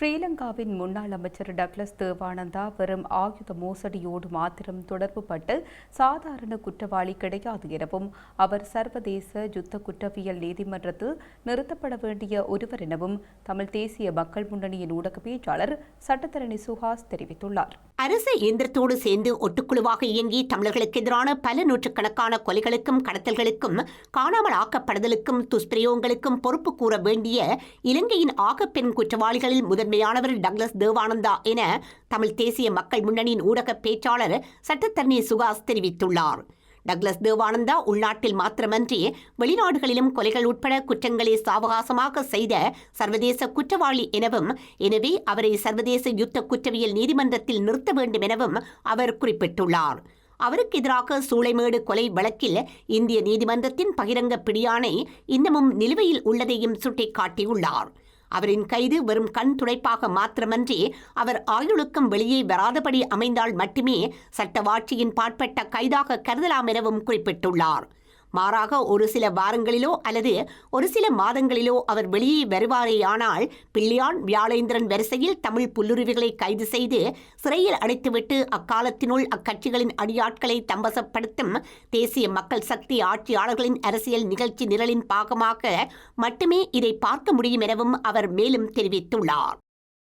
ஸ்ரீலங்காவின் முன்னாள் அமைச்சர் டக்ளஸ் தேவானந்தா வெறும் ஆயுத மோசடியோடு மாத்திரம் தொடர்புபட்டு சாதாரண குற்றவாளி கிடையாது எனவும் அவர் சர்வதேச யுத்த குற்றவியல் நீதிமன்றத்தில் நிறுத்தப்பட வேண்டிய ஒருவர் எனவும் தமிழ் தேசிய மக்கள் முன்னணியின் ஊடக பேச்சாளர் சட்டத்தரணி சுஹாஸ் தெரிவித்துள்ளார். அரச இயந்திரத்தோடு சேர்ந்து ஒட்டுக்குழுவாக இயங்கி தமிழர்களுக்கு எதிரான பல நூற்றுக்கணக்கான கொலைகளுக்கும் கடத்தல்களுக்கும் காணாமல் ஆக்கப்படுதலுக்கும் துஷ்பிரயோகங்களுக்கும் பொறுப்பு கூற வேண்டிய இலங்கையின் ஆகப்பெண் குற்றவாளிகளில் முதன்மையானவர் டக்ளஸ் தேவானந்தா என தமிழ் தேசிய மக்கள் முன்னணியின் ஊடக பேச்சாளர் சட்டத்தரணி சுகாஸ் தெரிவித்துள்ளார். டக்ளஸ் தேவானந்தா உள்நாட்டில் மாத்திரமன்றி வெளிநாடுகளிலும் கொலைகள் உட்பட குற்றங்களை சாவகாசமாக செய்த சர்வதேச குற்றவாளி எனவும் எனவே அவரை சர்வதேச யுத்த குற்றவியல் நீதிமன்றத்தில் நிறுத்த வேண்டும் எனவும் அவர் குறிப்பிட்டுள்ளார். அவருக்கு எதிராக சூளைமேடு கொலை வழக்கில் இந்திய நீதிமன்றத்தின் பகிரங்க பிடியாணை இன்னமும் நிலுவையில் உள்ளதையும் சுட்டிக்காட்டியுள்ளார். அவரின் கைது வெறும் கண் துடைப்பாக மாத்திரமன்றி அவர் ஆயுளுக்கும் வெளியே வராதபடி அமைந்தால் மட்டுமே சட்டவாட்சியின் பாட்பட்ட கைதாக கருதலாம் எனவும் குறிப்பிட்டுள்ளார். மாறாக ஒரு சில வாரங்களிலோ அல்லது ஒரு சில மாதங்களிலோ அவர் வெளியே வருவாரேயானால் பிள்ளையான் வியாழேந்திரன் வரிசையில் தமிழ் புல்லுருவிகளை கைது செய்து சிறையில் அடைத்துவிட்டு அக்காலத்தினுள் அக்கட்சிகளின் அடியாட்களை தம்பசப்படுத்தும் தேசிய மக்கள் சக்தி ஆட்சியாளர்களின் அரசியல் நிகழ்ச்சி நிரலின் பாகமாக மட்டுமே இதை பார்க்க முடியும் எனவும் அவர் மேலும் தெரிவித்துள்ளார்.